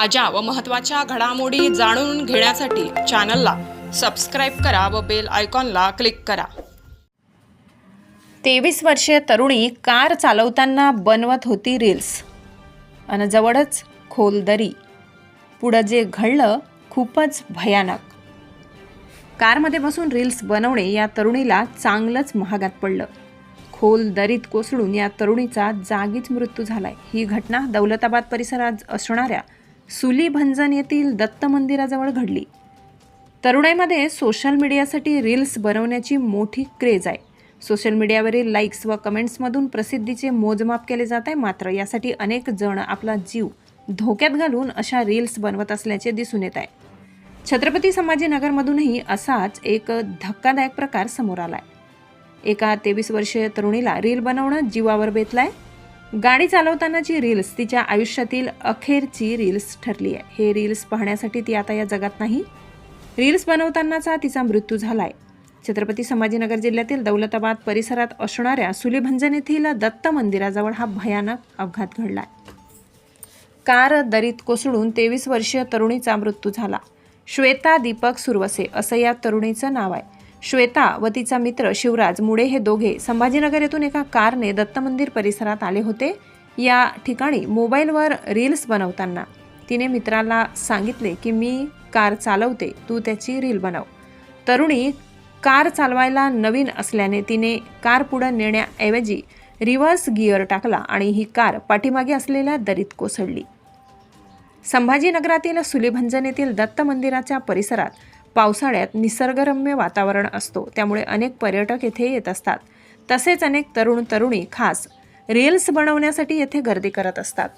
ताज्या व महत्त्वाच्या घडामोडी जाणून घेण्यासाठी चॅनलला सबस्क्राईब करा व बेल आयकॉनला क्लिक करा. तेवीस वर्षीय तरुणी कार चालवताना बनवत होती रील्स आणि जवळच खोल दरी पुढं जे घडलं खूपच भयानक. कारमध्ये बसून रील्स बनवणे या तरुणीला चांगलंच महागात पडलं. खोल दरीत कोसळून या तरुणीचा जागीच मृत्यू झालाय. ही घटना दौलताबाद परिसरात असणाऱ्या सुली भंजन येथील दत्त मंदिराजवळ घडली. तरुणाईमध्ये सोशल मीडियासाठी रील्स बनवण्याची मोठी क्रेज आहे. सोशल मीडियावरील लाईक्स व कमेंट्समधून प्रसिद्धीचे मोजमाप केले जात आहे मात्र यासाठी अनेक जण आपला जीव धोक्यात घालून अशा रील्स बनवत असल्याचे दिसून येत आहे. छत्रपती संभाजीनगरमधूनही असाच एक धक्कादायक प्रकार समोर आला आहे एका तेवीस वर्षीय तरुणीला रील बनवणं जीवावर बेतलाय. गाडी चालवतानाची रील्स तिच्या आयुष्यातील अखेरची रील्स ठरली आहे हे रील्स पाहण्यासाठी ती आता या जगात नाही. रील्स बनवतानाचा तिचा मृत्यू झाला आहे छत्रपती संभाजीनगर जिल्ह्यातील दौलताबाद परिसरात असणाऱ्या सुलीभंजन येथील दत्त मंदिराजवळ हा भयानक अपघात घडलाय. कार दरीत कोसळून तेवीस वर्षीय तरुणीचा मृत्यू झाला. श्वेता दीपक सुरवसे असं या तरुणीचं नाव आहे. श्वेता व तिचा मित्र शिवराज मुळे हे दोघे संभाजीनगर येथून एका कारने दत्त मंदिर परिसरात आले होते. या ठिकाणी मोबाईलवर रील्स बनवताना तिने मित्राला सांगितले की मी कार चालवते तू त्याची रील बनव. तरुणी कार चालवायला नवीन असल्याने तिने कार पुढं नेण्याऐवजी रिव्हर्स गिअर टाकला आणि ही कार पाठीमागे असलेल्या दरीत कोसळली. संभाजीनगरातील सुलीभंजन येथील दत्त मंदिराच्या परिसरात पावसाळ्यात निसर्गरम्य वातावरण असतो. त्यामुळे अनेक पर्यटक येथे येत असतात. तसेच अनेक तरुण तरुणी खास रील्स बनवण्यासाठी येथे गर्दी करत असतात.